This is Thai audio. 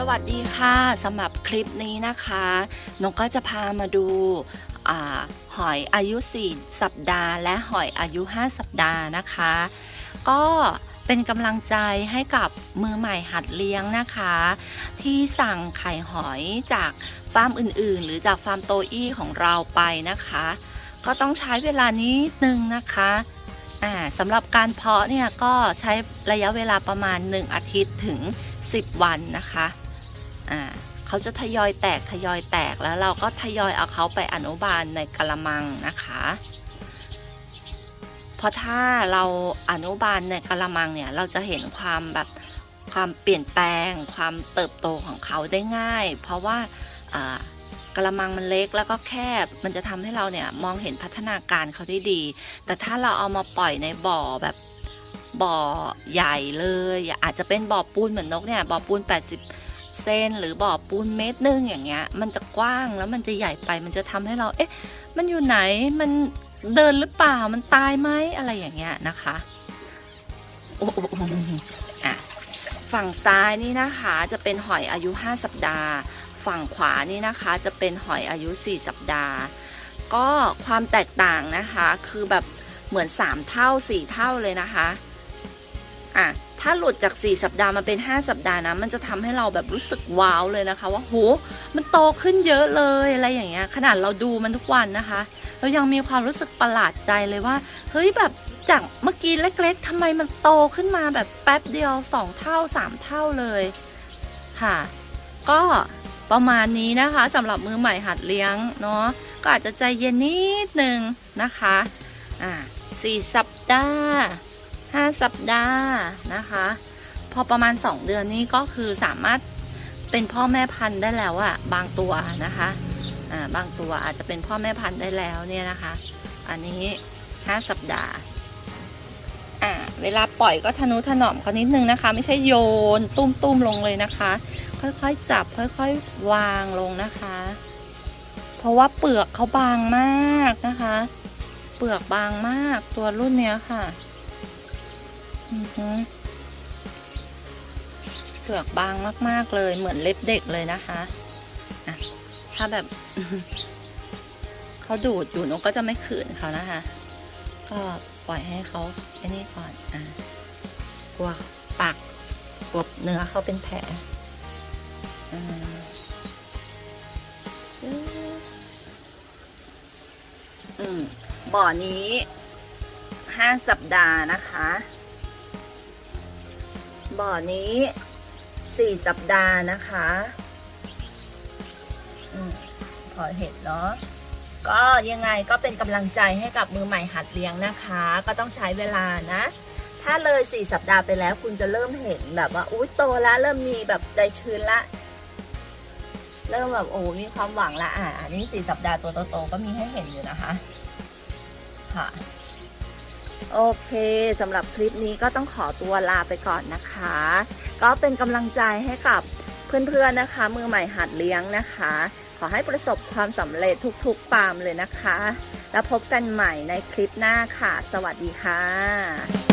สวัสดีค่ะสำหรับคลิปนี้นะคะนกก็จะพามาดูอหอยอายุ 4 สัปดาห์ และหอยอายุ 5 สัปดาห์นะคะ ก็เป็นกำลังใจให้กับมือใหม่หัดเลี้ยงนะคะ ที่สั่งไข่หอยจากฟาร์มอื่นๆ หรือจากฟาร์มโตอี้ของเราไปนะคะ ก็ต้องใช้เวลานิดนึงนะคะสำหรับการเพาะเนี่ยก็ใช้ระยะเวลาประมาณ 1 อาทิตย์ถึง 10 วันนะคะ อ่าเขาจะทยอยแตกทยอยแตกแล้วเราก็ทยอยเอาเขาไปอนุบาลในกระมังนะคะเพราะถ้าเราอนุบาลในกระมังเนี่ยเราจะเห็นความแบบความเปลี่ยนแปลง ความเติบโตของเขาได้ง่าย เพราะว่ากระมังมันเล็กแล้วก็แคบ มันจะทำให้เราเนี่ยมองเห็นพัฒนาการเขาได้ดี แต่ถ้าเราเอามาปล่อยในบ่อแบบบ่อใหญ่เลย อาจจะเป็นบ่อปูนเหมือนนกเนี่ยบ่อปูน 80 ซนหรือบ่อปูนเมตรหนึงอย่างเงี้ย มันจะกว้างแล้วมันจะใหญ่ไปมันจะทำให้เรา เอ๊ะ มันอยู่ไหนมันเดินหรือเปล่ามันตายไหมอะไรอย่างเงี้ยนะคะโอ้โอ้โอ้อะฝั่งซ้ายนี่นะคะจะเป็นหอยอายุ 5 สัปดาห์ ฝั่งขวานี่นะคะจะเป็นหอยอายุ 4 สัปดาห์ ก็ความแตกต่างนะคะ คือแบบเหมือน 3 เท่า 4 เท่าเลยนะคะ อะ ถ้าหลุดจาก 4 สัปดาห์มาเป็น 5 สัปดาห์นะ มันจะทำให้เราแบบรู้สึกว้าวเลยนะคะ ว่าโห มันโตขึ้นเยอะเลยอะไรอย่างเงี้ย ขนาดเราดูมันทุกวันนะคะ เรายังมีความรู้สึกประหลาดใจเลยว่า เฮ้ยแบบจากเมื่อกี้เล็กๆทำไมมันโตขึ้นมาแบบแป๊บเดียว 2 เท่า 3 เท่าเลยค่ะ ก็ประมาณนี้นะคะสำหรับมือใหม่หัดเลี้ยงเนาะก็อาจจะใจเย็นนิดนึงนะคะอ่าสี่สัปดาห์ ห้าสัปดาห์นะคะ พอประมาณ 2 เดือนนี้ก็คือสามารถเป็นพ่อแม่พันธุ์ได้แล้วอะบางตัวนะคะอ่าบางตัวอาจจะเป็นพ่อแม่พันธุ์ได้แล้วเนี่ยนะคะ อันนี้ 5 สัปดาห์อ่าเวลาปล่อยก็ทนุถนอมเขานิดนึงนะคะ ไม่ใช่โยนตุ้มๆลงเลยนะคะ ค่อยๆจับค่อยๆวางลงนะคะ เพราะว่าเปลือกเขาบางมากนะคะ เปลือกบางมากตัวรุ่นเนี้ยค่ะ เปลือกบางมาก ๆ เลย เหมือนเล็บเด็กเลยนะคะะถ้าแบบ เขาดูดอยู่นกก็จะไม่ขืนเขานะคะ ก็ปล่อยให้เขาไอ้นี่ก่อนอะกลัวปากกลัวเนื้อเขาเป็นแผลอืมอืมบ่อนี้ห้าสัปดาห์นะคะ บ่อนี้สี่สัปดาห์นะคะอพอเห็นเนาะก็ยังไงก็เป็นกำลังใจให้กับมือใหม่หัดเลี้ยงนะคะ ก็ต้องใช้เวลานะ ถ้าเลย 4 สัปดาห์ไปแล้วคุณจะเริ่มเห็นแบบว่าอุ้ยโตแล้วเริ่มมีแบบใจชื้นละเริ่มแบบโอ้มีความหวังละอะอันนี้4สัปดาห์ตัวโตๆก็มีให้เห็นอยู่นะคะ ค่ะ โอเคสำหรับคลิปนี้ก็ต้องขอตัวลาไปก่อนนะคะ ก็เป็นกำลังใจให้กับเพื่อนๆนะคะ มือใหม่หัดเลี้ยงนะคะ ขอให้ประสบความสำเร็จทุกๆปามเลยนะคะ แล้วพบกันใหม่ในคลิปหน้าค่ะ สวัสดีค่ะ